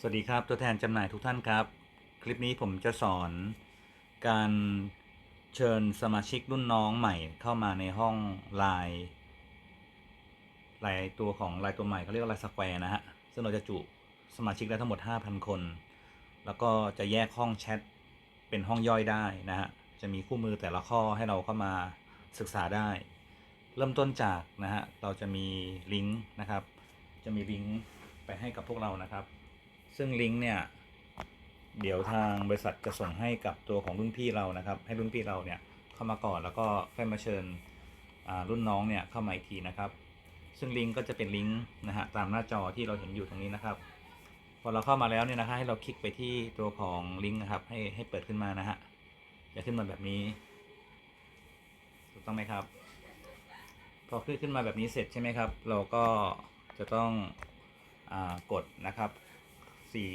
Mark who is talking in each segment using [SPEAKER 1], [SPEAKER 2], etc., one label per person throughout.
[SPEAKER 1] สวัสดีครับตัวแทนจำหน่ายทุกท่านครับ คลิปนี้ผมจะสอนการเชิญสมาชิกรุ่นน้องใหม่เข้ามาในห้องไลน์ลายตัวของลายตัวใหม่เขาเรียกว่าลายสแควร์นะฮะ ซึ่งเราจะจุสมาชิกได้ทั้งหมด 5,000 คน แล้วก็จะแยกห้องแชทเป็นห้องย่อยได้นะฮะ จะมีคู่มือแต่ละข้อให้เราเข้ามาศึกษาได้ เริ่มต้นจากนะฮะเราจะมีลิงก์นะครับ จะมีลิงก์ไปให้กับพวกเรานะครับ ซึ่งลิงก์เนี่ยเดี๋ยวทางบริษัทจะส่งให้กับตัวของรุ่นพี่เรานะครับ ให้รุ่นพี่เราเนี่ยเข้ามาก่อนแล้วก็ค่อยมาเชิญรุ่นน้องเนี่ยเข้ามาอีกทีนะครับ ซึ่งลิงก์ก็จะเป็นลิงก์นะฮะตามหน้าจอที่เราเห็นอยู่ตรงนี้นะครับ พอเราเข้ามาแล้วเนี่ยนะฮะให้เราคลิกไปที่ตัวของลิงก์นะครับให้ให้เปิดขึ้นมานะฮะจะขึ้นมาแบบนี้ ถูกต้องไหมครับ พอขึ้นขึ้นมาแบบนี้เสร็จใช่ไหมครับ เราก็จะต้องอกดนะครับ สี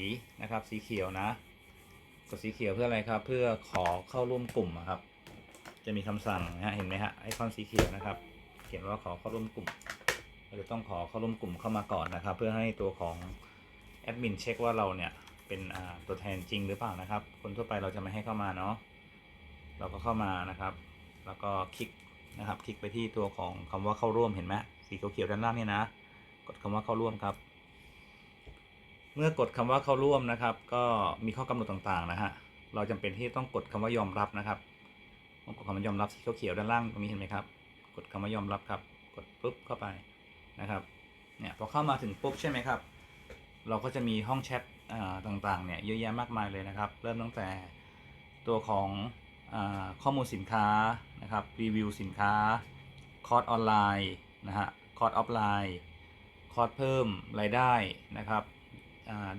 [SPEAKER 1] นะครับสีเขียวนะ กดสีเขียวเพื่ออะไรครับ เพื่อขอเข้าร่วมกลุ่มครับ จะมีคำสั่งนะฮะเห็นไหมฮะไอคอนสีเขียวนะครับ เขียนว่าขอเข้าร่วมกลุ่มเราจะต้องขอเข้าร่วมกลุ่มเข้ามาก่อนนะครับ เพื่อให้ตัวของแอดมินเช็คว่าเราเนี่ยเป็นตัวแทนจริงหรือเปล่านะครับ คนทั่วไปเราจะไม่ให้เข้ามาเนาะเราก็เข้ามานะครับ แล้วก็คลิกนะครับ คลิกไปที่ตัวของคำว่าเข้าร่วมเห็นไหมสีเขียวด้านล่างเนี่ยนะ กดคำว่าเข้าร่วมครับ เมื่อกดคำว่าเข้าร่วมนะครับ ก็มีข้อกำหนดต่างๆนะฮะเราจำเป็นที่ต้องกดคำว่ายอมรับนะครับกดคำว่ายอมรับสีเขียวๆด้านล่างตรงนี้เห็นไหมครับ กดคำว่ายอมรับครับ กดปุ๊บเข้าไปนะครับเนี่ยพอเข้ามาถึงปุ๊บใช่ไหมครับ เราก็จะมีห้องแชทอ่าต่างๆเนี่ยเยอะแยะมากมายเลยนะครับ เริ่มตั้งแต่ตัวของอข้อมูลสินค้านะครับรีวิวสินค้า คอร์สออนไลน์นะฮะคอร์สออฟไลน์ คอร์สเพิ่มรายได้นะครับ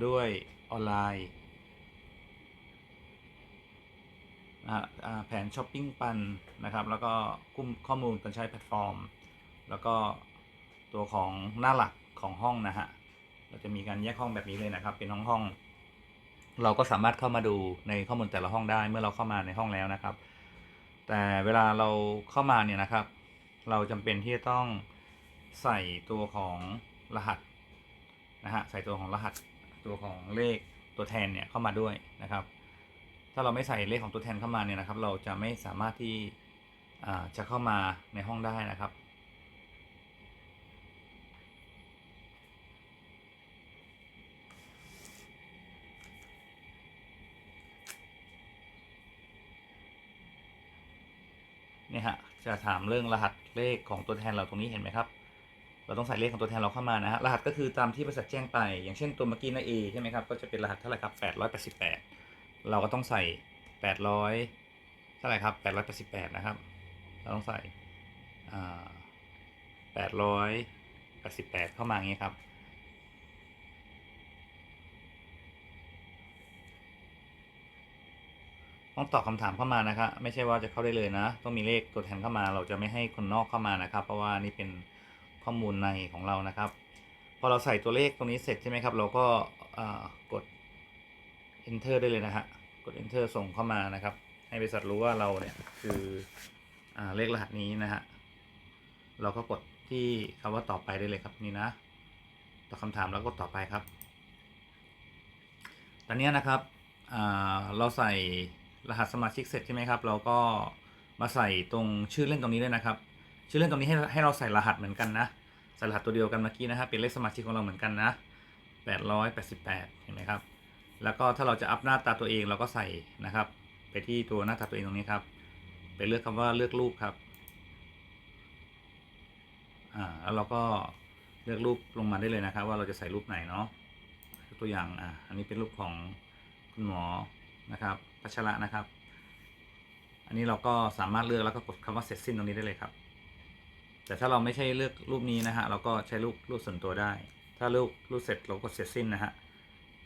[SPEAKER 1] ด้วยออนไลน์แผนช้อปปิ้งปันนะครับ แล้วก็คุ้มข้อมูลการใช้แพลตฟอร์ม แล้วก็ตัวของหน้าหลักของห้องนะฮะ เราจะมีการแยกห้องแบบนี้เลยนะครับ เป็นห้องห้องเราก็สามารถเข้ามาดูในข้อมูลแต่ละห้องได้เมื่อเราเข้ามาในห้องแล้วนะครับ แต่เวลาเราเข้ามาเนี่ยนะครับ เราจำเป็นที่จะต้องใส่ตัวของรหัสนะฮะ ใส่ตัวของรหัส ตัวของเลขตัวแทนเนี่ยเข้ามาด้วยนะครับ ถ้าเราไม่ใส่เลขของตัวแทนเข้ามาเนี่ยนะครับ เราจะไม่สามารถที่จะเข้ามาในห้องได้นะครับเนี่ยฮะจะถามเรื่องรหัสเลขของตัวแทนเราตรงนี้เห็นไหมครับ เราต้องใส่เลขของตัวแทนเราเข้ามานะฮะรหัสก็คือตามที่บริษัทแจ้งไป อย่างเช่นตัวเมื่อกี้นะ A ใช่ไหมครับก็จะเป็นรหัสเท่าไหร่ครับ 888 เราก็ต้องใส่ 800 เท่าไหร่ครับ 888 นะครับ เราต้องใส่อ่า888 เข้ามาอย่างนี้ครับต้องตอบคำถามเข้ามานะครับไม่ใช่ว่าจะเข้าได้เลยนะ ต้องมีเลขตัวแทนเข้ามา เราจะไม่ให้คนนอกเข้ามานะครับ เพราะว่านี่เป็น ข้อมูลในของเรานะครับ พอเราใส่ตัวเลขตรงนี้เสร็จใช่ไหมครับ เราก็กด enter ได้เลยนะฮะ กด enter ส่งเข้ามานะครับ ให้บริษัทรู้ว่าเราเนี่ยคืออเลขรหัสนี้นะฮะ เราก็กดที่คำว่าต่อไปได้เลยครับนี่นะ ตอบคำถามแล้วกดต่อไปครับ ตอนนี้นะครับเราใส่รหัสสมาชิกเสร็จใช่ไหมครับ เราก็มาใส่ตรงชื่อเล่นตรงนี้ด้วยนะครับ ชื่อเล่นตรงนี้ให้ให้เราใส่รหัสเหมือนกันนะใส่รหัสตัวเดียวกันเมื่อกี้นะครับเป็นเลขสมาชิกของเราเหมือนกันนะ 888 เห็นไหมครับ แล้วก็ถ้าเราจะอัพหน้าตาตัวเองเราก็ใส่นะครับ ไปที่ตัวหน้าตาตัวเองตรงนี้ครับไปเลือกคำว่าเลือกรูปครับอ่าแล้วเราก็เลือกรูปลงมาได้เลยนะครับ ว่าเราจะใส่รูปไหนเนาะตัวอย่างอ่าอันนี้เป็นรูปของคุณหมอนะครับพัชระนะครับ อันนี้เราก็สามารถเลือกแล้วก็กดคำว่าเสร็จสิ้นตรงนี้ได้เลยครับ แต่ถ้าเราไม่ใช่เลือกรูปนี้นะฮะเราก็ใช้รูปรูปส่วนตัวได้ ถ้ารูปรูปเสร็จเราก็เสร็จสิ้นนะฮะ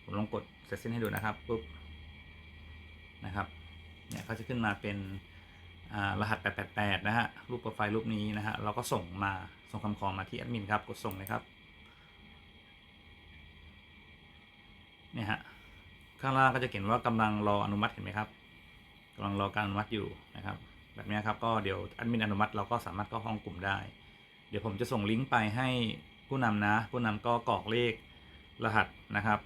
[SPEAKER 1] ผมลองกดเสร็จสิ้นให้ดูนะครับปุ๊บนะครับเนี่ยเขาจะขึ้นมาเป็นรหัส 888 นะฮะ รูปโปรไฟล์รูปนี้นะฮะ เราก็ส่งมา ส่งคำขอมาที่แอดมินครับ กดส่งเลยครับ เนี่ยฮะ ข้างล่างก็จะเขียนว่ากำลังรออนุมัติเห็นไหมครับกำลังรอการอนุมัติอยู่นะครับ แบบนี้ครับก็เดี๋ยวแอดมินอนุมัติเราก็สามารถเข้าห้องกลุ่มได้ เดี๋ยวผมจะส่งลิงก์ไปให้ผู้นำนะ ผู้นำก็กรอกเลขรหัสนะครับ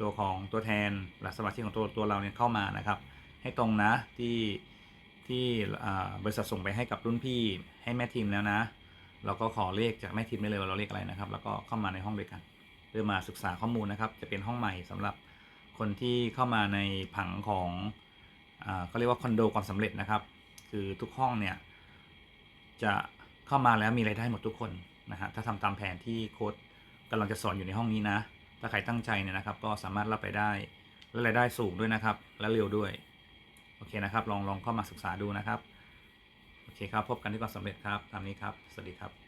[SPEAKER 1] ตัวของตัวแทนหลักสมาชิกของตัวตัวเราเนี่ยเข้ามานะครับ ให้ตรงนะที่ที่บริษัทส่งไปให้กับรุ่นพี่ให้แม่ทีมแล้วนะเราก็ขอเลขจากแม่ทีมได้เลยว่าเราเลขอะไรนะครับ แล้วก็เข้ามาในห้องด้วยกันเพื่อมาศึกษาข้อมูลนะครับ จะเป็นห้องใหม่สำหรับคนที่เข้ามาในผังของเขาเรียกว่าคอนโดความสำเร็จนะครับ คือทุกห้องเนี่ยจะเข้ามาแล้วมีรายได้หมดทุกคนนะฮะถ้าทำตามแผนที่โค้ดกำลังจะสอนอยู่ในห้องนี้นะ ถ้าใครตั้งใจเนี่ยนะครับ ก็สามารถรับไปได้และรายได้สูงด้วยนะครับ และเร็วด้วย โอเคนะครับ ลองลองเข้ามาศึกษาดูนะครับ โอเคครับ พบกันที่ความสำเร็จครับ ตามนี้ครับ สวัสดีครับ